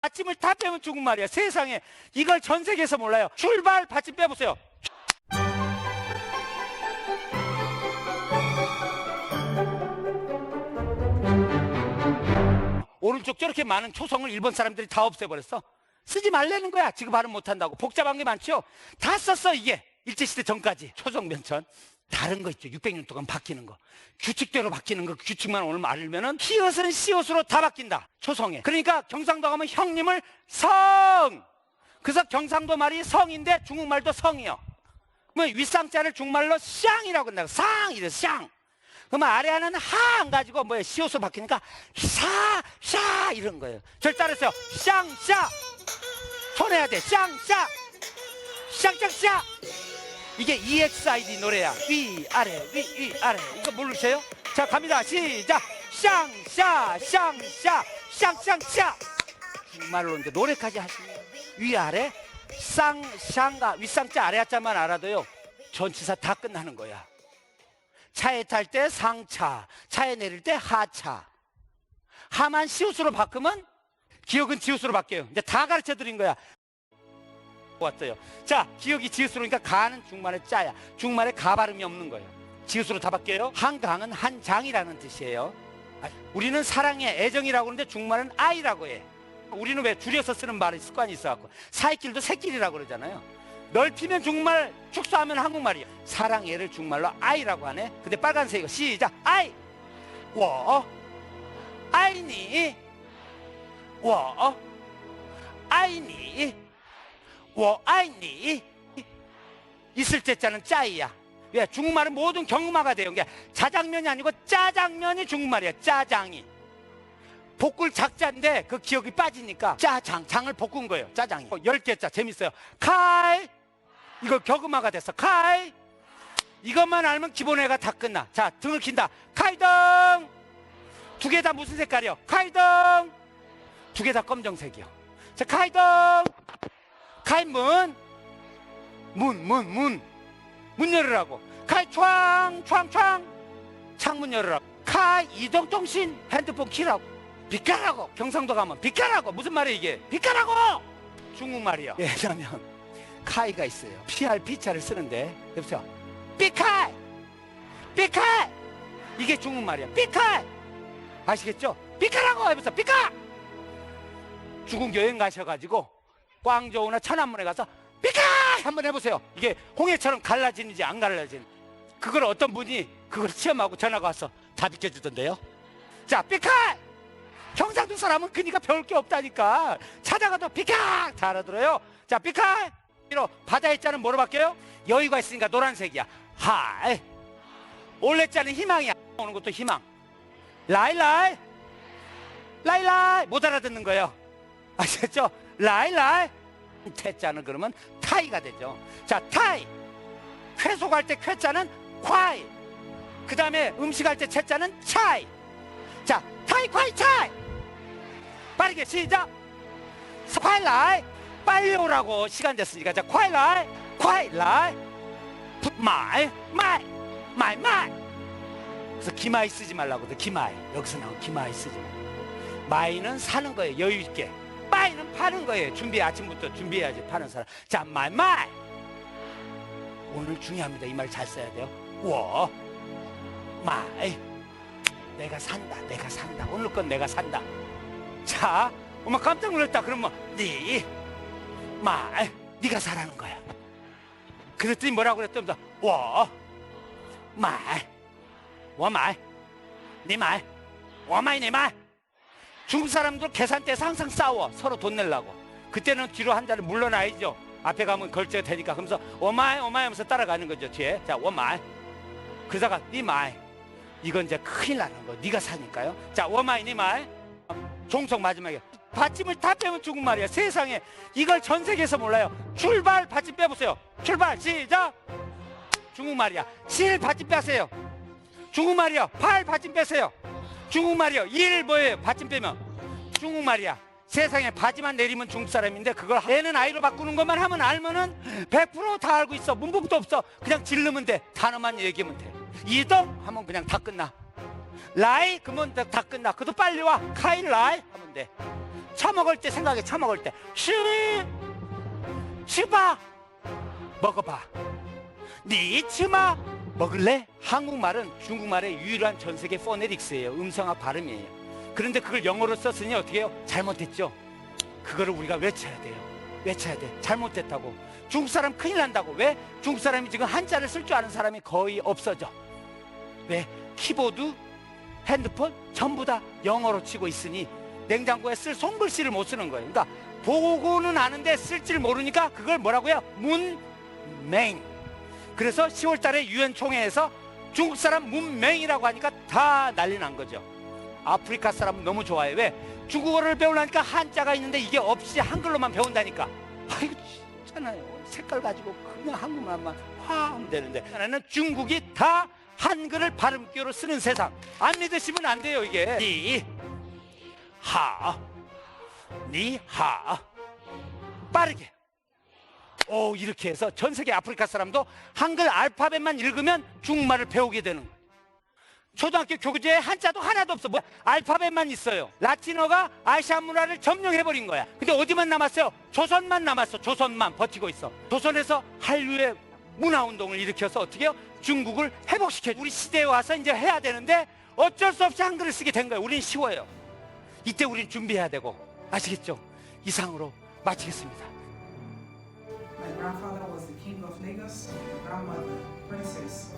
받침을 다 빼면 중국말이야. 세상에 이걸 전 세계에서 몰라요. 출발 받침 빼보세요. 오른쪽 저렇게 많은 초성을 일본 사람들이 다 없애버렸어. 쓰지 말라는 거야. 지금 발음 못한다고. 복잡한 게 많죠? 다 썼어, 이게. 일제시대 전까지. 초성 변천. 다른 거 있죠. 600년 동안 바뀌는 거. 규칙대로 바뀌는 거. 규칙만 오늘 알면은 히읗은 시옷으로 다 바뀐다. 초성에. 그러니까 경상도 가면 형님을 성! 그래서 경상도 말이 성인데 중국말도 성이요. 뭐 윗상자를 중말로 쌍이라고 한다고. 상! 이래, 쌍! 그러면 아래 하나는 하안 가지고 뭐야 시옷으로 바뀌니까 샤, 샤 이런 거예요. 절 따르세요. 쌍, 샤. 손해야 돼. 쌍, 샤. 쌍 쌍, 샤. 이게 EXID 노래야. 위, 아래, 위, 위, 아래. 이거 모르세요? 자, 갑니다. 시작. 쌍, 샤, 쌍, 샤, 쌍, 쌍, 샤. 정말로 이제 노래까지 하시면 위, 아래, 쌍, 쌍가, 윗상자, 아래자만 알아도요. 전치사 다 끝나는 거야. 차에 탈 때 상차, 차에 내릴 때 하차. 하만 시옷으로 바꾸면 기억은 지읒으로 바뀌어요. 이제 다 가르쳐 드린 거야. 왔어요. 자, 기억이 지읒으로니까 가는 중말의 짜야. 중말에 가 발음이 없는 거예요. 지읒으로 다 바뀌어요. 한강은 한 장이라는 뜻이에요. 아, 우리는 사랑의 애정이라고 하는데 중말은 아이라고 해. 우리는 왜 줄여서 쓰는 말이 습관이 있어갖고 사이길도 새길이라고 그러잖아요. 넓히면 중말, 축소하면 한국말이에요. 사랑애를 중말로 아이라고 하네. 근데 빨간색이고 시작. 아이, 워, 아이니, 워, 아이니, 워, 아이니. 있을 때 자는 짜이야. 왜? 중국말은 모든 경음화가 돼요. 그게 자장면이 아니고 짜장면이 중국말이야. 짜장이. 볶을 작자인데 그 기억이 빠지니까 짜장, 장을 볶은 거예요. 짜장이. 어, 열 개자 재밌어요. 칼, 이거 격음화가 됐어. 칼. 이것만 알면 기본회가 다 끝나. 자, 등을 킨다. 칼등. 두 개 다 무슨 색깔이요? 칼등. 두 개 다 검정색이요. 자, 칼등. 칼문. 문, 문, 문. 문 열으라고. 칼 窗, 窗, 窗. 창문 열으라고. 칼 이동통신 핸드폰 키라고. 비카라고. 경상도 가면 비카라고. 무슨 말이야 이게? 비카라고. 중국말이요. 왜냐면 카이가 있어요. PRP자를 쓰는데 여보세요. 삐칼! 삐칼! 이게 중국말이야. 삐칼! 아시겠죠? 삐칼하고 해보세요. 삐칼! 중국 여행 가셔가지고 광저우나 천안문에 가서 삐칼! 한번 해보세요. 이게 홍해처럼 갈라지는지 안 갈라지는지. 그걸 어떤 분이 그걸 시험하고 전화가 와서 다 비켜주던데요. 자, 삐칼! 경상도 사람은 그니까 배울 게 없다니까. 찾아가도 삐칼! 다 알아들어요. 자, 삐칼! 이로 바다의 자는 뭐로 바뀌어요? 여유가 있으니까 노란색이야. 하이. 올레 자는 희망이야. 오는 것도 희망. 라이라이. 라이라이. 못 알아듣는 거예요. 아시겠죠? 라이라이. 태자는 그러면 타이가 되죠. 자, 타이. 회속할 때 쾌자는 콰이. 그 다음에 음식할 때 채자는 차이. 자, 타이, 콰이, 차이. 빠르게 시작. 스파일라이. 빨리 오라고 시간 됐으니까 자 콰일라이 콰일라이 마이 마이 마이 마이 그래서 기마이 쓰지 말라고 돼 기마이 여기서 나온 기마이 쓰지 말고 마이는 사는 거예요 여유 있게 마이는 파는 거예요. 준비 아침부터 준비해야지 파는 사람. 자 마이 마이 오늘 중요합니다. 이 말 잘 써야 돼요. 워. 마이 내가 산다 내가 산다. 오늘 건 내가 산다. 자 엄마 깜짝 놀랐다. 그러면 네 말, 네가 사라는 거야. 그랬더니 뭐라고 그랬더니 워, 말, 워 말, 네 말, 워 말, 네 말. 중국 사람들 계산대에서 항상 싸워 서로 돈 내려고. 그때는 뒤로 한 자리 물러나야죠. 앞에 가면 걸쳐야 되니까. 그러면서 워마이 워마이 하면서 따라가는 거죠 뒤에. 자 워마이. 그러다가 네 말. 이건 이제 큰일 나는 거. 네가 사니까요. 자 워마이 네 말. 종속 마지막에 받침을 다 빼면 중국 말이야 세상에 이걸 전 세계에서 몰라요 출발 받침 빼보세요 출발 시작 중국 말이야 실 받침 빼세요 중국 말이요 팔 받침 빼세요 중국말이요. 일 뭐예요? 받침 빼면. 중국말이야. 세상에 바지만 내리면 중국 사람인데 그걸 애는 아이로 바꾸는 것만 하면 알면은 100%다 알고 있어. 문법도 없어. 그냥 질르면 돼. 단어만 얘기하면 돼. 이동 하면 그냥 다 끝나. 라이 그러면 다, 다 끝나. 그도 빨리 와. 카이 라이 하면 돼. 차 먹을 때 생각해. 차 먹을 때. 시, 시바 먹어봐. 니 치마 먹을래? 한국말은 중국말의 유일한 전 세계 포네틱스예요 음성학 발음이에요 그런데 그걸 영어로 썼으니 어떻게 해요? 잘못했죠 그거를 우리가 외쳐야 돼요 외쳐야 돼 잘못됐다고 중국 사람 큰일 난다고 왜? 중국 사람이 지금 한자를 쓸 줄 아는 사람이 거의 없어져 왜? 키보드 핸드폰 전부 다 영어로 치고 있으니 냉장고에 쓸 손글씨를 못 쓰는 거예요. 그러니까 보고는 아는데 쓸 줄 모르니까 그걸 뭐라고요? 문맹. 그래서 10월 달에 유엔 총회에서 중국 사람 문맹이라고 하니까 다 난리 난 거죠. 아프리카 사람 너무 좋아해. 왜? 중국어를 배우려니까 한자가 있는데 이게 없이 한글로만 배운다니까. 아이고, 진짜나요. 색깔 가지고 그냥 한국말만 화하면 되는데. 나는 중국이 다 한글을 발음기로 쓰는 세상. 안 믿으시면 안 돼요, 이게. 니, 하, 니, 하. 빠르게. 오, 이렇게 해서 전 세계 아프리카 사람도 한글 알파벳만 읽으면 중국말을 배우게 되는 거예요. 초등학교 교재에 한자도 하나도 없어. 뭐 알파벳만 있어요. 라틴어가 아시아 문화를 점령해버린 거야. 근데 어디만 남았어요? 조선만 남았어. 조선만 버티고 있어. 조선에서 한류의 문화 운동을 일으켜서 어떻게 해요? 중국을 회복시켜. 우리 시대에 와서 이제 해야 되는데 어쩔 수 없이 한글을 쓰게 된 거예요. 우린 쉬워요. 이때 우린 준비해야 되고 아시겠죠? 이상으로 마치겠습니다. Grandfather was the king of Lagos, grandmother, princess.